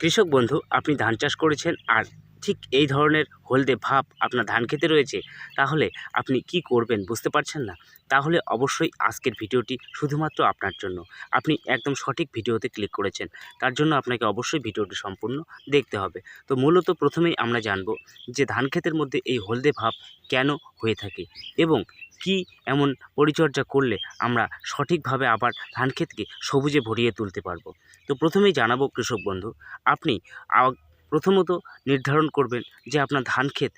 কৃষক বন্ধু, আপনি ধান চাষ করেছেন আর ঠিক এই ধরনের হলদে ভাব আপনার ধান খেতে রয়েছে, তাহলে আপনি কি করবেন বুঝতে পারছেন না? তাহলে অবশ্যই আজকের ভিডিওটি শুধুমাত্র আপনার জন্য। আপনি একদম সঠিক ভিডিওতে ক্লিক করেছেন, তার জন্য আপনাকে অবশ্যই ভিডিওটি সম্পূর্ণ দেখতে হবে। তো মূলত প্রথমেই আমরা জানব যে ধান ক্ষেতের মধ্যে এই হলদে ভাব কেন হয়ে থাকে এবং কি এমন পরিচর্যা করলে আমরা সঠিকভাবে আবার ধান ক্ষেতকে সবুজে ভরিয়ে তুলতে পারব? তো প্রথমেই জানাব কৃষক বন্ধু, আপনি প্রথমত নির্ধারণ করবেন যে আপনার ধান ক্ষেত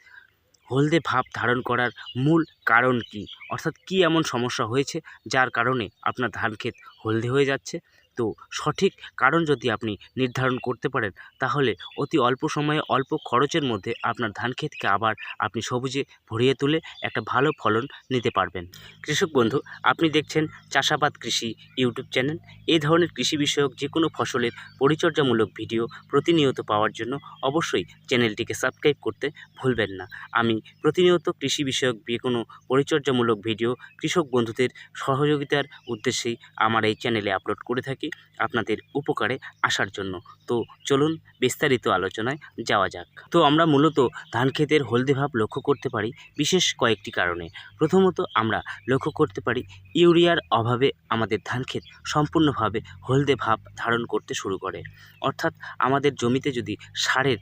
হলদে ভাব ধারণ করার মূল কারণ কি? অর্থাৎ কি এমন সমস্যা হয়েছে যার কারণে আপনার ধান ক্ষেত হলদে হয়ে যাচ্ছে? তো সঠিক কারণ যদি আপনি নির্ধারণ করতে পারেন, তাহলে অতি অল্প সময়ে অল্প খরচের মধ্যে আপনার ধান ক্ষেতকে আবার আপনি সবুজে ভরিয়ে তুলে একটা ভালো ফলন নিতে পারবেন। কৃষক বন্ধু, আপনি দেখছেন চাষাবাদ কৃষি ইউটিউব চ্যানেল। এই ধরনের কৃষি বিষয়ক যে কোনো ফসলের পরিচর্যামূলক ভিডিও প্রতিনিয়ত পাওয়ার জন্য অবশ্যই চ্যানেলটিকে সাবস্ক্রাইব করতে ভুলবেন না। আমি প্রতিনিয়ত কৃষি বিষয়ক যে কোনো পরিচর্যামূলক ভিডিও কৃষক বন্ধুদের সহযোগিতার উদ্দেশ্যেই আমার এই চ্যানেলে আপলোড করে থাকি। আপনাদের উপকারে আসার জন্য। তো চলুন বিস্তারিত আলোচনায় যাওয়া যাক। তো আমরা মূলত ধান ক্ষেতের হলদে ভাব লক্ষ্য করতে পারি বিশেষ কয়েকটি কারণে। প্রথমত আমরা লক্ষ্য করতে পারি ইউরিয়ার অভাবে আমাদের ধান ক্ষেত সম্পূর্ণভাবে হলদে ভাব ধারণ করতে শুরু করে। অর্থাৎ আমাদের জমিতে যদি সারের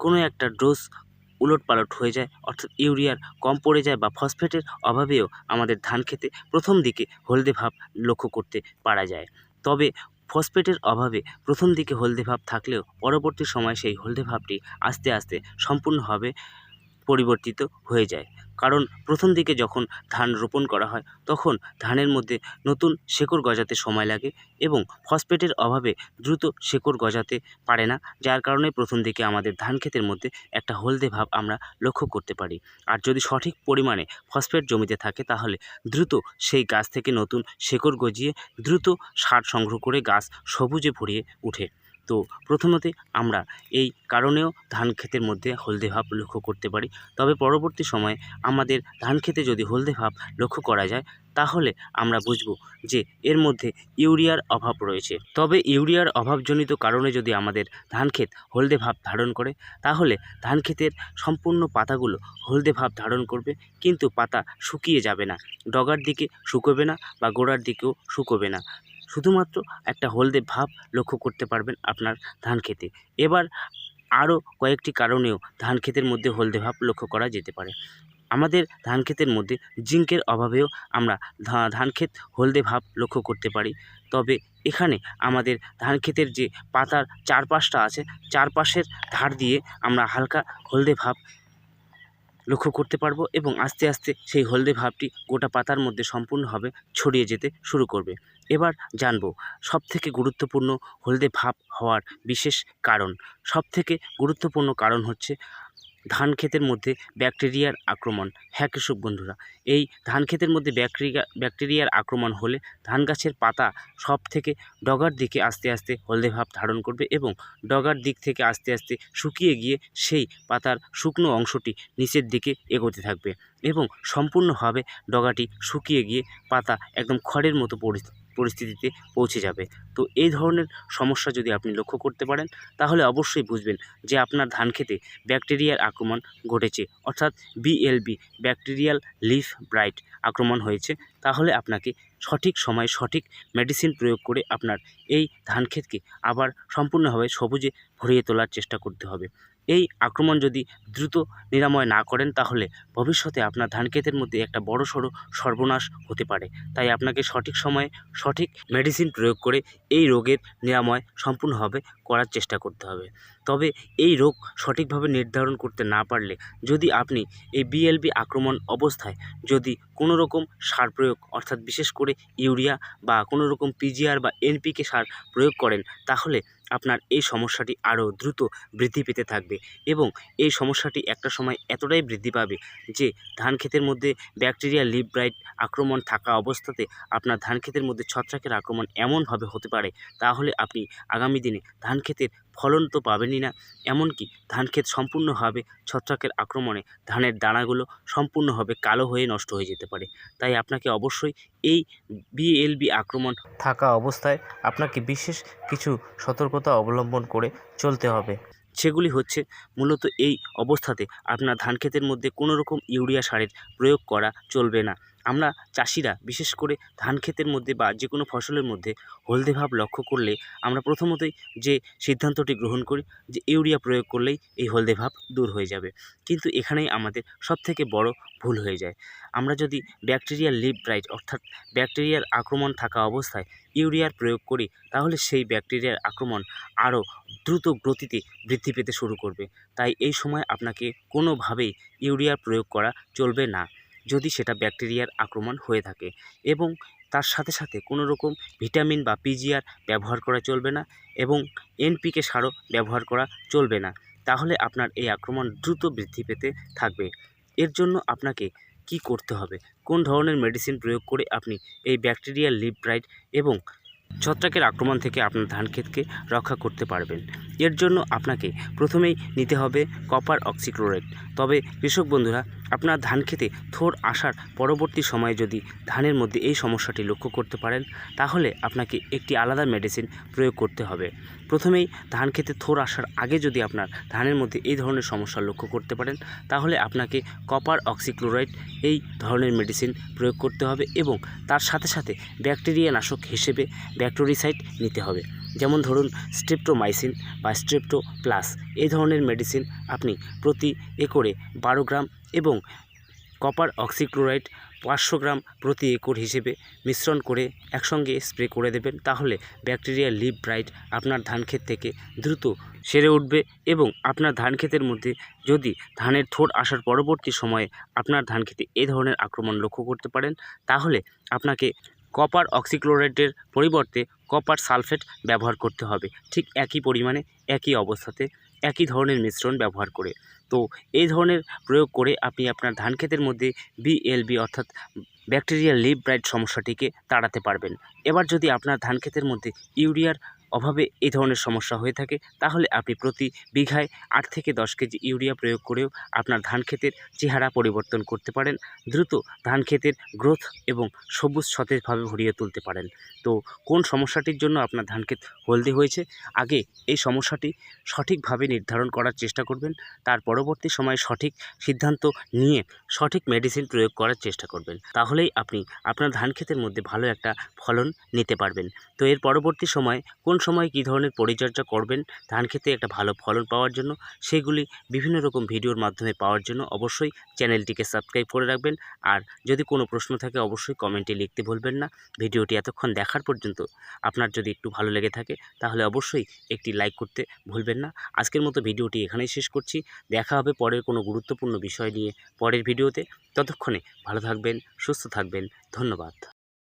কোনো একটা ডোজ উলট পালট হয়ে যায়, অর্থাৎ ইউরিয়ার কম পড়ে যায় বা ফসফেটের অভাবেও আমাদের ধান খেতে প্রথম দিকে হলদে ভাব লক্ষ্য করতে পারা যায়। তবে ফসফেটের অভাবে প্রথম দিকে হলদে ভাব থাকলেও পরবর্তী সময় সেই হলদে ভাবটি আস্তে আস্তে সম্পূর্ণভাবে পরিবর্তিত হয়ে যায়। কারণ প্রথম দিকে যখন ধান রোপণ করা হয়, তখন ধানের মধ্যে নতুন শেকড় গজাতে সময় লাগে এবং ফসফেটের অভাবে দ্রুত শেকড় গজাতে পারে না, যার কারণে প্রথম দিকে আমাদের ধান ক্ষেতের মধ্যে একটা হলদে ভাব আমরা লক্ষ্য করতে পারি। আর যদি সঠিক পরিমাণে ফসফেট জমিতে থাকে, তাহলে দ্রুত সেই গাছ থেকে নতুন শেকড় গজিয়ে দ্রুত সার সংগ্রহ করে গাছ সবুজে ভরিয়ে ওঠে তো প্রথমতে আমরা এই কারণেও ধান ক্ষেতের মধ্যে হলদে ভাব লক্ষ্য করতে পারি। তবে পরবর্তী সময়ে আমাদের ধান ক্ষেতে যদি হলদে ভাব লক্ষ্য করা যায়, তাহলে আমরা বুঝব যে এর মধ্যে ইউরিয়ার অভাব রয়েছে। তবে ইউরিয়ার অভাবজনিত কারণে যদি আমাদের ধান ক্ষেত হলদে ভাব ধারণ করে, তাহলে ধান ক্ষেতের সম্পূর্ণ পাতাগুলো হলদে ভাব ধারণ করবে, কিন্তু পাতা শুকিয়ে যাবে না। ডগার দিকে শুকোবে না বা গোড়ার দিকেও শুকোবে না। শুধুমাত্র একটা হলদে ভাব লক্ষ্য করতে পারবেন আপনার ধান খেতে। এবার আরও কয়েকটি কারণেও ধান ক্ষেতের মধ্যে হলদে ভাব লক্ষ্য করা যেতে পারে। আমাদের ধান ক্ষেতের মধ্যে জিঙ্কের অভাবেও আমরা ধান ক্ষেত হলদে ভাব লক্ষ্য করতে পারি। তবে এখানে আমাদের ধান ক্ষেতের যে পাতার চারপাশটা আছে, চারপাশের ধার দিয়ে আমরা হালকা হলদে ভাব লক্ষ্য করতে পারব এবং আস্তে আস্তে সেই হলদে ভাবটি গোটা পাতার মধ্যে সম্পূর্ণভাবে ছড়িয়ে যেতে শুরু করবে। এবার জানব, সবথেকে গুরুত্বপূর্ণ হলদে ভাব হওয়ার বিশেষ কারণ। সবথেকে গুরুত্বপূর্ণ কারণ হচ্ছে ধান ক্ষেতের মধ্যে ব্যাকটেরিয়ার আক্রমণ। হ্যাঁ কৃষক বন্ধুরা, এই ধান ক্ষেতের মধ্যে ব্যাকটেরিয়া, ব্যাকটেরিয়ার আক্রমণ হলে ধান গাছের পাতা সব থেকে ডগার দিকে আস্তে আস্তে হলদে ভাব ধারণ করবে এবং ডগার দিক থেকে আস্তে আস্তে শুকিয়ে গিয়ে সেই পাতার শুকনো অংশটি নিচের দিকে এগোতে থাকবে এবং সম্পূর্ণভাবে ডগাটি শুকিয়ে গিয়ে পাতা একদম খড়ের মতো পরিস- পরিস্থিতিতে পৌঁছে যাবে। তো এই ধরনের সমস্যা যদি আপনি লক্ষ্য করতে পারেন, তাহলে অবশ্যই বুঝবেন যে আপনার ধান খেতে ব্যাকটেরিয়ার আক্রমণ ঘটেছে। অর্থাৎ বিএলবি ব্যাকটেরিয়াল লিফ ব্রাইট আক্রমণ হয়েছে। তাহলে আপনাকে সঠিক সময়ে সঠিক মেডিসিন প্রয়োগ করে আপনার এই ধান ক্ষেতকে আবার সম্পূর্ণভাবে সবুজে ভরিয়ে তোলার চেষ্টা করতে হবে। এই আক্রমণ যদি দ্রুত নিরাময় না করেন, তাহলে ভবিষ্যতে আপনার ধান ক্ষেতের মধ্যে একটা বড় সড়ো সর্বনাশ হতে পারে। তাই আপনাকে সঠিক সময়ে সঠিক মেডিসিন প্রয়োগ করে এই রোগের নিরাময় সম্পূর্ণভাবে করার চেষ্টা করতে হবে। তবে এই রোগ সঠিকভাবে নির্ধারণ করতে না পারলে যদি আপনি এই বিএলবি আক্রমণ অবস্থায় যদি কোনো রকম সার প্রয়োগ, অর্থাৎ বিশেষ করে ইউরিয়া বা কোনো রকম পিজিআর বা এনপিকে সার প্রয়োগ করেন, তাহলে আপনার এই সমস্যাটি আরও দ্রুত বৃদ্ধি পেতে থাকবে এবং এই সমস্যাটি একটা সময় এতটাই বৃদ্ধি পাবে যে ধান ক্ষেতের মধ্যে ব্যাকটেরিয়া লিভ ব্রাইট আক্রমণ থাকা অবস্থাতে আপনার ধান ক্ষেতের মধ্যে ছত্রাকের আক্রমণ এমনভাবে হতে পারে, তাহলে আপনি আগামী দিনে ধান ক্ষেতের ফলন তো পাবেনই না। এমনকি ধান ক্ষেত সম্পূর্ণভাবে ছত্রাকের আক্রমণে। ধানের দানাগুলো সম্পূর্ণভাবে কালো হয়ে নষ্ট হয়ে যেতে পারে। তাই আপনাকে অবশ্যই এই বিএলবি আক্রমণ থাকা অবস্থায় আপনাকে বিশেষ কিছু সতর্কতা অবলম্বন করে চলতে হবে। সেগুলি হচ্ছে মূলত এই অবস্থাতে আপনার ধান ক্ষেতের মধ্যে কোনো রকম ইউরিয়া সারের প্রয়োগ করা চলবে না। আমরা চাষিরা, বিশেষ করে ধান ক্ষেতের মধ্যে বা যে কোনো ফসলের মধ্যে হলদে ভাব লক্ষ্য করলে আমরা প্রথমতই যে সিদ্ধান্তটি গ্রহণ করি যে ইউরিয়া প্রয়োগ করলেই এই হলদে ভাব দূর হয়ে যাবে। কিন্তু এখানেই আমাদের সবথেকে বড় ভুল হয়ে যায়। আমরা যদি ব্যাকটেরিয়াল লিভ ব্রাইট অর্থাৎ ব্যাকটেরিয়ার আক্রমণ থাকা অবস্থায় ইউরিয়ার প্রয়োগ করি, তাহলে সেই ব্যাকটেরিয়ার আক্রমণ আরও দ্রুত গতিতে বৃদ্ধি পেতে শুরু করবে। তাই এই সময় আপনাকে কোনোভাবেই ইউরিয়ার প্রয়োগ করা চলবে না। যদি সেটা ব্যাকটেরিয়ার আক্রমণ হয়ে থাকে এবং তার সাথে সাথে কোনো রকম ভিটামিন বা পিজিআর ব্যবহার করা চলবে না এবং এনপিকে সারও ব্যবহার করা চলবে না, তাহলে আপনার এই আক্রমণ দ্রুত বৃদ্ধি পেতে থাকবে। এর জন্য আপনাকে কি করতে হবে? কোন ধরনের মেডিসিন প্রয়োগ করে আপনি এই ব্যাকটেরিয়াল লিভ ব্রাইট এবং ছত্রাকের আক্রমণ থেকে আপনার ধান ক্ষেতকে রক্ষা করতে পারবেন? এর জন্য আপনাকে প্রথমেই নিতে হবে কপার অক্সিক্লোরাইড তবে কৃষক বন্ধুরা, আপনার ধান খেতে থোর আসার পরবর্তী সময়ে যদি ধানের মধ্যে এই সমস্যাটি লক্ষ্য করতে পারেন, তাহলে আপনাকে একটি আলাদা মেডিসিন প্রয়োগ করতে হবে। প্রথমেই ধান খেতে থোর আসার আগে যদি আপনার ধানের মধ্যে এই ধরনের সমস্যা লক্ষ্য করতে পারেন, তাহলে আপনাকে কপার অক্সিক্লোরাইড এই ধরনের মেডিসিন প্রয়োগ করতে হবে এবং তার সাথে সাথে ব্যাকটেরিয়া নাশক হিসেবে ব্যাকটেরিসাইড নিতে হবে। যেমন ধরুন স্ট্রেপ্টোমাইসিন বা স্ট্রেপ্টো প্লাস এই ধরনের মেডিসিন আপনি প্রতি একরে বারো গ্রাম এবং কপার অক্সিক্লোরাইড পাঁচশো গ্রাম প্রতি একর হিসেবে মিশ্রণ করে একসঙ্গে স্প্রে করে দেবেন। তাহলে ব্যাকটেরিয়া লিভ ব্রাইট আপনার ধান ক্ষেত থেকে দ্রুত সেরে উঠবে এবং আপনার ধান ক্ষেতের মধ্যে যদি ধানের থোড় আসার পরবর্তী সময়ে আপনার ধান খেতে এই ধরনের আক্রমণ লক্ষ্য করতে পারেন, তাহলে আপনাকে কপার অক্সিক্লোরাইডের পরিবর্তে কপার সালফেট ব্যবহার করতে হবে। ঠিক একই পরিমাণে, একই অবস্থাতে, একই ধরনের মিশ্রণ ব্যবহার করে। তো এই ধরনের প্রয়োগ করে আপনি আপনার ধান ক্ষেতের মধ্যে বিএলবি অর্থাৎ ব্যাকটেরিয়া লিভ ব্রাইট সমস্যাটিকে তাড়াতে পারবেন। এবার যদি আপনার ধান ক্ষেতের মধ্যে ইউরিয়ার অভাবে এই ধরনের সমস্যা হয়ে থাকে, তাহলে আপনি প্রতি বিঘায় আট থেকে দশ কেজি ইউরিয়া প্রয়োগ করেও আপনার ধান ক্ষেতের চেহারা পরিবর্তন করতে পারেন। দ্রুত ধান ক্ষেতের গ্রোথ এবং সবুজ সতেজভাবে ভরিয়ে তুলতে পারেন। তো কোন সমস্যাটির জন্য আপনার ধান ক্ষেত হলদে হয়েছে? আগে এই সমস্যাটি সঠিকভাবে নির্ধারণ করার চেষ্টা করবেন, তার পরবর্তী সময়ে সঠিক সিদ্ধান্ত নিয়ে সঠিক মেডিসিন প্রয়োগ করার চেষ্টা করবেন। তাহলেই আপনি আপনার ধান ক্ষেতের মধ্যে ভালো একটা ফলন নিতে পারবেন। তো এর পরবর্তী সময়ে কোন সময় কী ধরনের পরিচর্যা করবেন, ধান খেতে একটা ভালো ফলন পাওয়ার জন্য, সেগুলি বিভিন্ন রকম ভিডিওর মাধ্যমে পাওয়ার জন্য অবশ্যই চ্যানেলটিকে সাবস্ক্রাইব করে রাখবেন। আর যদি কোনো প্রশ্ন থাকে অবশ্যই কমেন্টে লিখতে ভুলবেন না। ভিডিওটি এতক্ষণ দেখার পর্যন্ত আপনার যদি একটু ভালো লেগে থাকে, তাহলে অবশ্যই একটি লাইক করতে ভুলবেন না। আজকের মতো ভিডিওটি এখানেই শেষ করছি। দেখা হবে পরের কোনো গুরুত্বপূর্ণ বিষয় নিয়ে পরের ভিডিওতে। ততক্ষণে ভালো থাকবেন, সুস্থ থাকবেন। ধন্যবাদ।